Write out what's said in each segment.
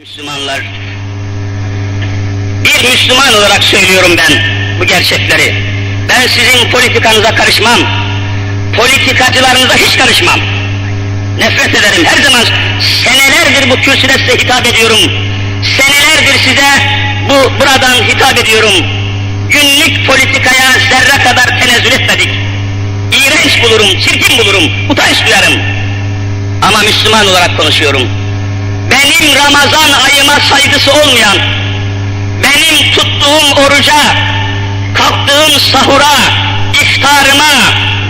Müslümanlar, bir Müslüman olarak söylüyorum ben bu gerçekleri. Ben sizin politikanıza karışmam, politikacılarınıza hiç karışmam. Nefret ederim, her zaman senelerdir bu kürsüde size hitap ediyorum. Senelerdir size bu buradan hitap ediyorum. Günlük politikaya zerre kadar tenezzül etmedik. İğrenç bulurum, çirkin bulurum, utanç duyarım. Ama Müslüman olarak konuşuyorum benim Ramazan ayıma saygısı olmayan, benim tuttuğum oruca, kalktığım sahura, iftarıma,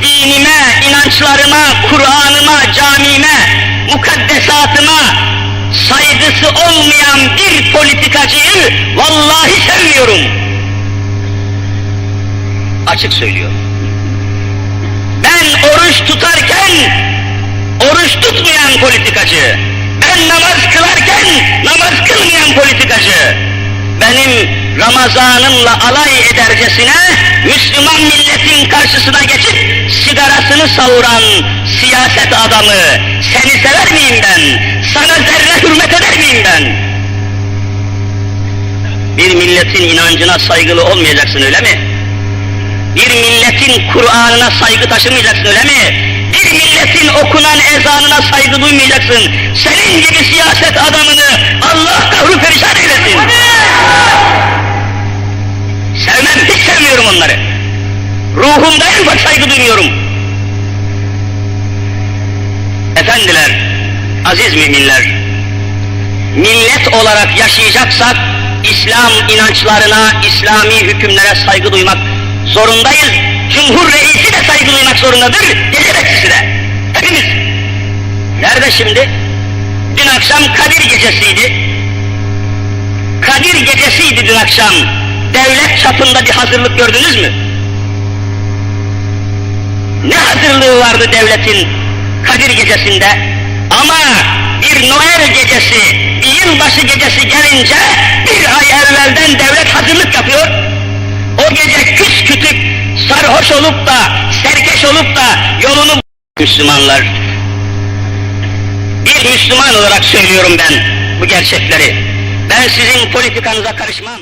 dinime, inançlarıma, Kur'an'ıma, camime, mukaddesatıma saygısı olmayan bir politikacıyı vallahi sevmiyorum. Açık söylüyor. Ben oruç tutarken oruç tutmayan politikacı, benim Ramazanımla alay edercesine Müslüman milletin karşısına geçip sigarasını savuran siyaset adamı, seni sever miyim ben? Sana zerre hürmet eder miyim ben? Bir milletin inancına saygılı olmayacaksın öyle mi? Bir milletin Kur'an'ına saygı taşımayacaksın öyle mi? Bir milletin okunan ezanına saygı duymayacaksın. Senin gibi siyaset adamını Ruhumda en ufak saygı duymuyorum. Efendiler, aziz müminler, millet olarak yaşayacaksak İslam inançlarına, İslami hükümlere saygı duymak zorundayız. Cumhur reisi de saygı duymak zorundadır, gece bekçisi de. Hepimiz. Nerede şimdi? Dün akşam Kadir gecesiydi. Kadir gecesiydi dün akşam. Devlet çapında bir hazırlık gördünüz mü? Ne hazırlığı vardı devletin Kadir gecesinde? Ama bir Noel gecesi, bir yılbaşı gecesi gelince bir ay evvelden devlet hazırlık yapıyor. O gece küs kütük sarhoş olup da, serkeş olup da yolunu... Müslümanlar, bir Müslüman olarak söylüyorum ben bu gerçekleri. Ben sizin politikanıza karışmam.